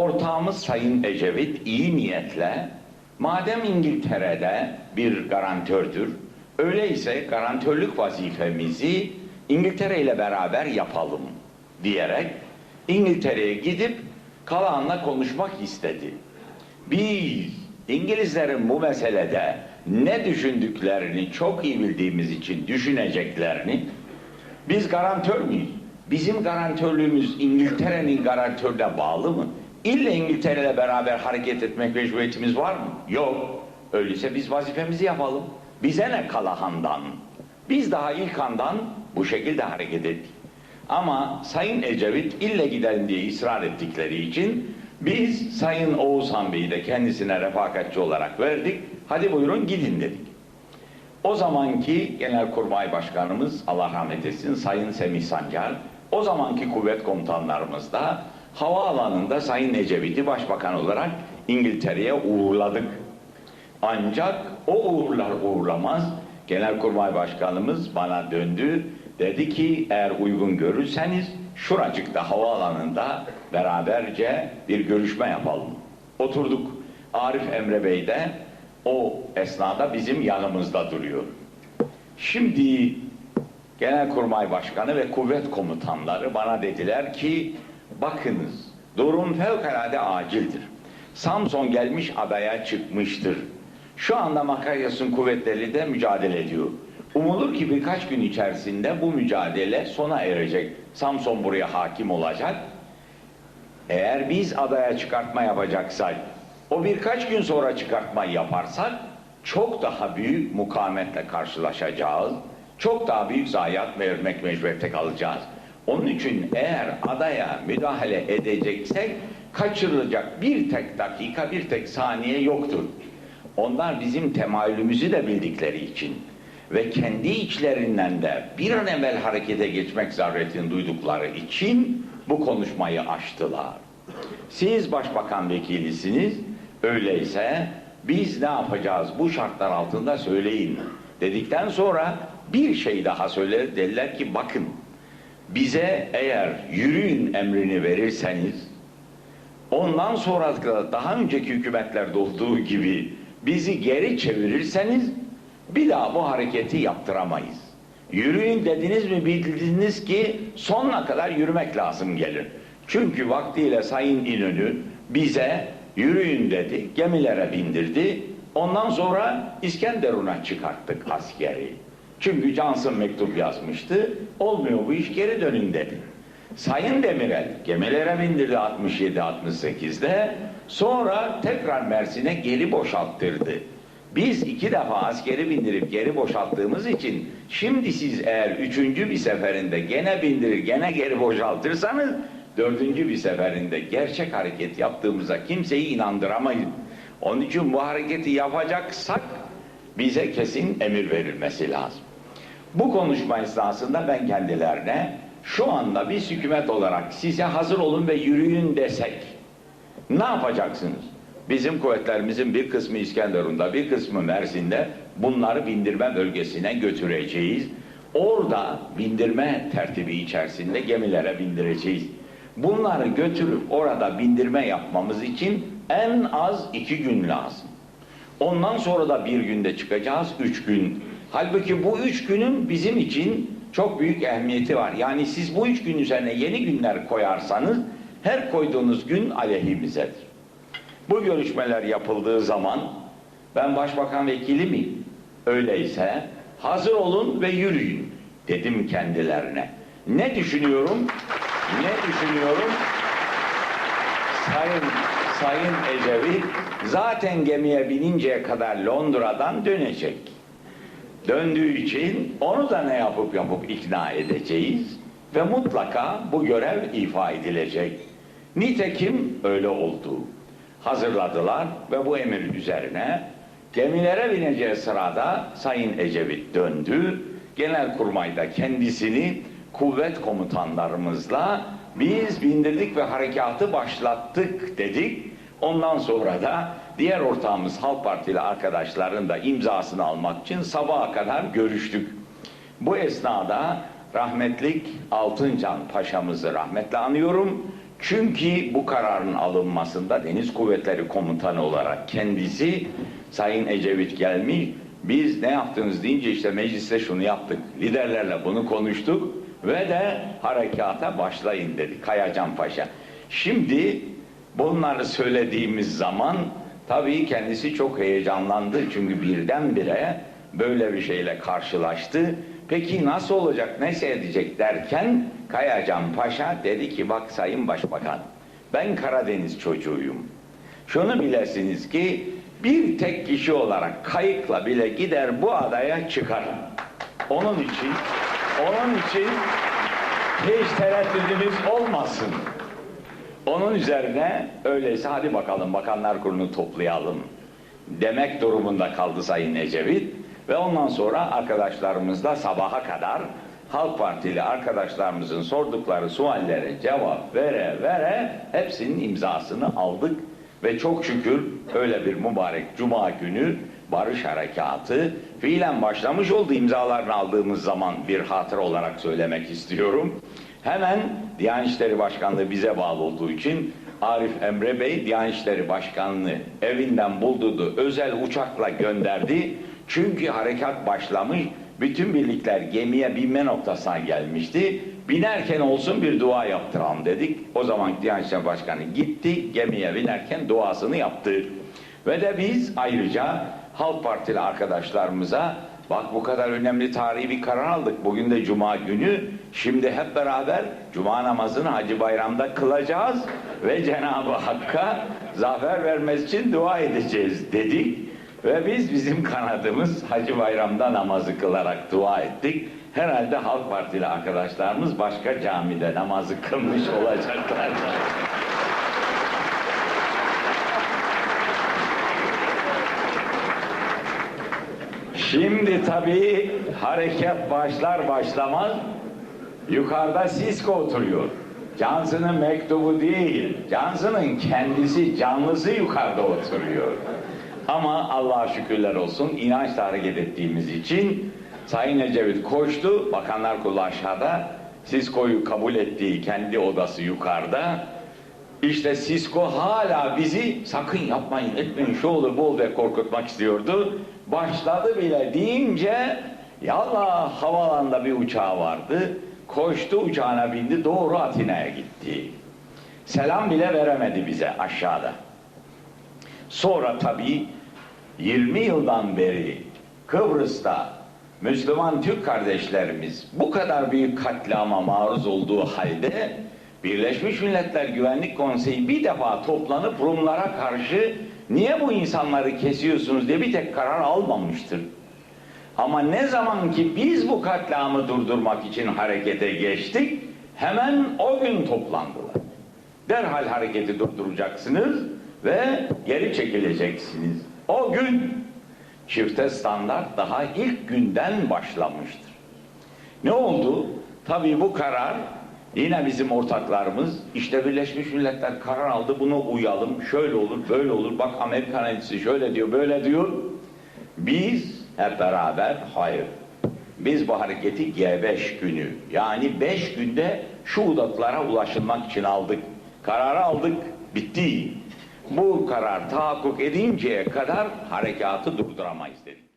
ortağımız Sayın Ecevit iyi niyetle madem İngiltere'de bir garantördür, öyleyse garantörlük vazifemizi İngiltere ile beraber yapalım diyerek İngiltere'ye gidip Kalahan'la konuşmak istedi. Biz İngilizlerin bu meselede ne düşündüklerini çok iyi bildiğimiz için düşüneceklerini biz garantör müyüz? Bizim garantörlüğümüz İngiltere'nin garantörüne bağlı mı? İlle İngiltere'yle beraber hareket etmek mecburiyetimiz var mı? Yok. Öyleyse biz vazifemizi yapalım. Bize ne Kalahan'dan? Biz daha ilk andan bu şekilde hareket ettik. Ama Sayın Ecevit ille gidelim diye ısrar ettikleri için biz Sayın Oğuzhan Bey'i de kendisine refakatçi olarak verdik. Hadi buyurun gidin dedik. O zamanki Genelkurmay Başkanımız Allah rahmet etsin Sayın Semih Sancar, o zamanki kuvvet komutanlarımız da havaalanında Sayın Ecevit'i başbakan olarak İngiltere'ye uğurladık. Ancak o uğurlar uğurlamaz Genelkurmay Başkanımız bana döndü. Dedi ki eğer uygun görürseniz şuracıkta havaalanında beraberce bir görüşme yapalım. Oturduk. Arif Emre Bey de o esnada bizim yanımızda duruyor. Şimdi Genelkurmay Başkanı ve kuvvet komutanları bana dediler ki bakınız durum fevkalade acildir. Samson gelmiş adaya çıkmıştır. Şu anda Makaryas'ın kuvvetleri de mücadele ediyor. Umulur ki birkaç gün içerisinde bu mücadele sona erecek. Samson buraya hakim olacak. Eğer biz adaya çıkartma yapacaksak, o birkaç gün sonra çıkartmayı yaparsak çok daha büyük mukavemetle karşılaşacağız. Çok daha büyük zayiat vermek mecburiyette kalacağız. Onun için eğer adaya müdahale edeceksek kaçırılacak bir tek dakika, bir tek saniye yoktur. Onlar bizim temayülümüzü de bildikleri için ve kendi içlerinden de bir an evvel harekete geçmek zaruretini duydukları için bu konuşmayı açtılar. Siz başbakan vekilisiniz, öyleyse biz ne yapacağız bu şartlar altında söyleyin dedikten sonra bir şey daha söyler dediler ki bakın bize eğer yürüyün emrini verirseniz ondan sonra da daha önceki hükümetlerde olduğu gibi bizi geri çevirirseniz bir daha bu hareketi yaptıramayız. Yürüyün dediniz mi bildiniz ki sonuna kadar yürümek lazım gelir. Çünkü vaktiyle Sayın İnönü bize yürüyün dedi, gemilere bindirdi. Ondan sonra İskenderun'a çıkarttık askeri. Çünkü Johnson mektup yazmıştı. Olmuyor bu iş geri dönün dedi. Sayın Demirel gemilere bindirdi 67-68'de. Sonra tekrar Mersin'e geri boşalttırdı. Biz iki defa askeri bindirip geri boşalttığımız için şimdi siz eğer üçüncü bir seferinde gene bindirir gene geri boşaltırsanız dördüncü bir seferinde gerçek hareket yaptığımıza kimseyi inandıramayız. Onun için bu hareketi yapacaksak bize kesin emir verilmesi lazım. Bu konuşma esnasında ben kendilerine şu anda biz hükümet olarak size hazır olun ve yürüyün desek ne yapacaksınız? Bizim kuvvetlerimizin bir kısmı İskenderun'da, bir kısmı Mersin'de bunları bindirme bölgesine götüreceğiz. Orada bindirme tertibi içerisinde gemilere bindireceğiz. Bunları götürüp orada bindirme yapmamız için en az iki gün lazım. Ondan sonra da bir günde çıkacağız, üç gün. Halbuki bu üç günün bizim için çok büyük ehemmiyeti var. Yani siz bu üç gün üzerine yeni günler koyarsanız her koyduğunuz gün aleyhimizedir. Bu görüşmeler yapıldığı zaman ben başbakan vekili miyim? Öyleyse hazır olun ve yürüyün dedim kendilerine. Ne düşünüyorum? Ne düşünüyorum? Sayın Sayın Ecevit zaten gemiye bininceye kadar Londra'dan dönecek. Döndüğü için onu da ne yapıp yapıp ikna edeceğiz ve mutlaka bu görev ifa edilecek. Nitekim öyle oldu. Hazırladılar ve bu emir üzerine gemilere bineceği sırada Sayın Ecevit döndü. Genelkurmay'da kendisini kuvvet komutanlarımızla biz bindirdik ve harekatı başlattık dedik. Ondan sonra da diğer ortağımız Halk Partili arkadaşların da imzasını almak için sabaha kadar görüştük. Bu esnada rahmetlik Altıncan Paşa'mızı rahmetle anıyorum. Çünkü bu kararın alınmasında Deniz Kuvvetleri Komutanı olarak kendisi Sayın Ecevit gelmiş. Biz ne yaptınız deyince işte mecliste şunu yaptık. Liderlerle bunu konuştuk ve de harekata başlayın dedi Kayacan Paşa. Şimdi bunları söylediğimiz zaman tabii kendisi çok heyecanlandı. Çünkü birdenbire böyle bir şeyle karşılaştı. Peki nasıl olacak, ne edecek derken Kayacan Paşa dedi ki bak Sayın Başbakan ben Karadeniz çocuğuyum. Şunu bilesiniz ki bir tek kişi olarak kayıkla bile gider bu adaya çıkarım. Onun için, onun için hiç tereddüdünüz olmasın. Onun üzerine öyleyse hadi bakalım bakanlar kurulunu toplayalım demek durumunda kaldı Sayın Ecevit ve ondan sonra arkadaşlarımızla sabaha kadar Halk Partili arkadaşlarımızın sordukları suallere cevap vere vere hepsinin imzasını aldık ve çok şükür öyle bir mübarek cuma günü barış harekatı fiilen başlamış oldu imzalarını aldığımız zaman bir hatıra olarak söylemek istiyorum. Hemen Diyanet İşleri Başkanlığı bize bağlı olduğu için Arif Emre Bey Diyanet İşleri Başkanlığı evinden bulduğu özel uçakla gönderdi. Çünkü harekat başlamış, bütün birlikler gemiye binme noktasına gelmişti. Binerken olsun bir dua yaptıralım dedik. O zaman Diyanet İşleri Başkanı gitti, gemiye binerken duasını yaptı. Ve de biz ayrıca Halk Partili arkadaşlarımıza bak bu kadar önemli tarihi bir karar aldık. Bugün de Cuma günü. Şimdi hep beraber Cuma namazını Hacı Bayram'da kılacağız ve Cenab-ı Hakk'a zafer vermesi için dua edeceğiz dedik. Ve biz bizim kanadımız Hacı Bayram'da namazı kılarak dua ettik. Herhalde Halk Partili arkadaşlarımız başka camide namazı kılmış olacaklar. Şimdi tabii hareket başlar başlamaz yukarıda Sisko oturuyor. Johnson'ın mektubu değil, Johnson'ın kendisi, canlısı yukarıda oturuyor. Ama Allah'a şükürler olsun inançla hareket ettiğimiz için Sayın Ecevit koştu, Bakanlar Kurulu aşağıda, Sisko'yu kabul ettiği kendi odası yukarıda. İşte Sisko hala bizi sakın yapmayın etmeyin şu olur bu olur korkutmak istiyordu. Başladı bile deyince yallah havalanda bir uçağı vardı. Koştu uçağına bindi doğru Atina'ya gitti. Selam bile veremedi bize aşağıda. Sonra tabii 20 yıldan beri Kıbrıs'ta Müslüman Türk kardeşlerimiz bu kadar büyük katliama maruz olduğu halde Birleşmiş Milletler Güvenlik Konseyi bir defa toplanıp Rumlara karşı niye bu insanları kesiyorsunuz diye bir tek karar almamıştır. Ama ne zaman ki biz bu katliamı durdurmak için harekete geçtik, hemen o gün toplandılar. Derhal hareketi durduracaksınız ve geri çekileceksiniz. O gün çifte standart daha ilk günden başlamıştır. Ne oldu? Tabii bu karar yine bizim ortaklarımız işte Birleşmiş Milletler karar aldı buna uyalım. Şöyle olur, böyle olur. Bak Amerikan elçisi şöyle diyor, böyle diyor. Biz hep beraber hayır. Biz bu hareketi G5 günü yani 5 günde şu udaklara ulaşılmak için aldık. Kararı aldık, bitti. Bu karar tahakkuk edinceye kadar harekatı durduramayız dedik.